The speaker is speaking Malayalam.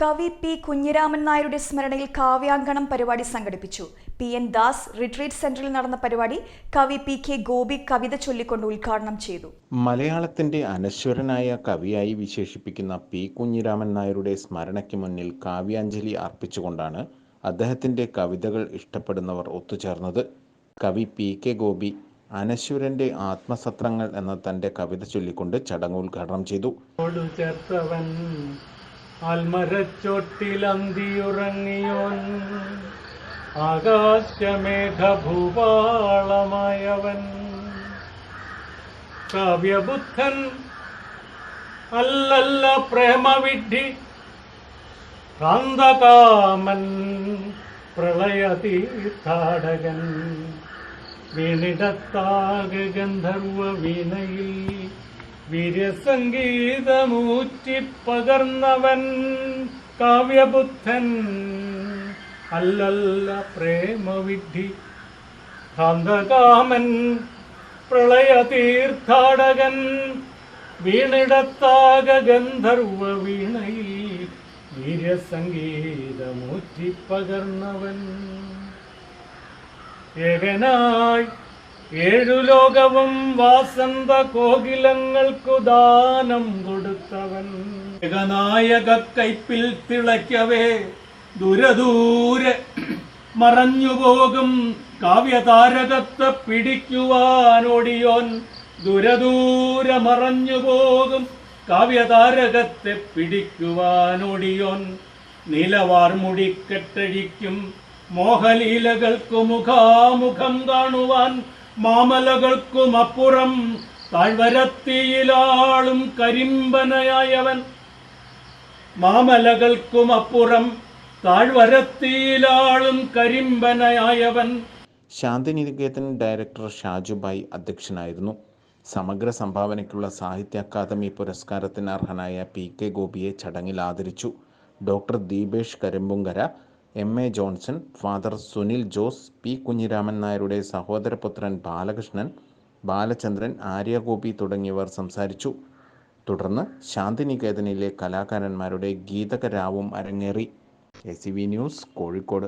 കവി പി കുഞ്ഞിരാമൻ നായരുടെ സ്മരണയിൽ കാവ്യാങ്കണം പരിപാടി സംഘടിപ്പിച്ചു. പി എൻ ദാസ് റിട്രീറ്റ് സെന്ററിൽ നടന്ന പരിപാടി കവി പി കെ ഗോപി കവിത ചൊല്ലിക്കൊണ്ട് ഉദ്ഘാടനം ചെയ്തു. മലയാളത്തിന്റെ അനശ്വരനായ കവിയായി വിശേഷിപ്പിക്കുന്ന പി കുഞ്ഞിരാമൻ നായരുടെ സ്മരണയ്ക്ക് മുന്നിൽ കാവ്യാഞ്ജലി അർപ്പിച്ചുകൊണ്ടാണ് അദ്ദേഹത്തിന്റെ കവിതകൾ ഇഷ്ടപ്പെടുന്നവർ ഒത്തുചേർന്നത്. കവി പി കെ ഗോപി അനശ്വരന്റെ ആത്മസത്രങ്ങൾ എന്ന തന്റെ കവിത ചൊല്ലിക്കൊണ്ട് ചടങ്ങ് ഉദ്ഘാടനം ചെയ്തു. ആൽമരച്ചോട്ടിലന്തിയുറങ്ങിയോൻ. ആകാശമേഘഭൂപാളമായവൻ. കാവ്യബുദ്ധൻ അല്ലല്ല പ്രേമവിഡ്ഢി. കാന്തകാമൻ പ്രളയതീർത്ഥാടകൻ. വീണിടത്താകെ ഗന്ധർവ വീണയിൽ വീര്യസംഗീതമൂറ്റിപ്പകർന്നവൻ കാവ്യബുദ്ധൻ. അല്ലല്ല പ്രേമവിഡ്ഢി. കാന്തകാമൻ പ്രളയതീർത്ഥാടകൻ. വീണിടത്താക ഗന്ധർവ വീണയിൽ വീര്യസംഗീതമൂറ്റിപ്പകർന്നവൻ. ഏകനായി ഏഴു ലോകവും വാസന്ത കോകിലങ്ങൾക്കു ദാനം കൊടുത്തവൻ. ഏകനായക കൈപ്പിൽ തിളയ്ക്കവേ ദുരദൂരെ മറഞ്ഞുപോകും. കാവ്യതാരകത്തെ പിടിക്കുവാനോടിയോൻ ദുരദൂരെ മറഞ്ഞുപോകും. കാവ്യതാരകത്തെ പിടിക്കുവാനോടിയോൻ നീലവാർ മുടിക്കെട്ടഴിക്കും മോഹലീലകൾക്കു മുഖാമുഖം കാണുവാൻ മാമലകൾക്കും അപ്പുറം താഴ്വരത്തിയിലാളും കരിമ്പനയായവൻ. മാമലകൾക്കും അപ്പുറം താഴ്വരത്തിയിലാളും കരിമ്പനയായവൻ. ശാന്തിനികേതൻ ഡയറക്ടർ ഷാജുബായി അധ്യക്ഷനായിരുന്നു. സമഗ്ര സംഭാവനയ്ക്കുള്ള സാഹിത്യ അക്കാദമി പുരസ്കാരത്തിന് അർഹനായ പി കെ ഗോപിയെ ചടങ്ങിൽ ആദരിച്ചു. Doctor Deepesh Karimpunkara M A Johnson father Sunil Jose P Kunhiraman നായരുടെ സഹോദരപുത്രൻ ബാലകൃഷ്ണൻ ബാലചന്ദ്രൻ ആര്യഗോപി തുടങ്ങിയവർ സംസാരിച്ചു. തുടർന്ന് ശാന്തിനികേതനിലെ കലാകാരന്മാരുടെ ഗീതകരാവും അരങ്ങേറി. A news Kozhikode.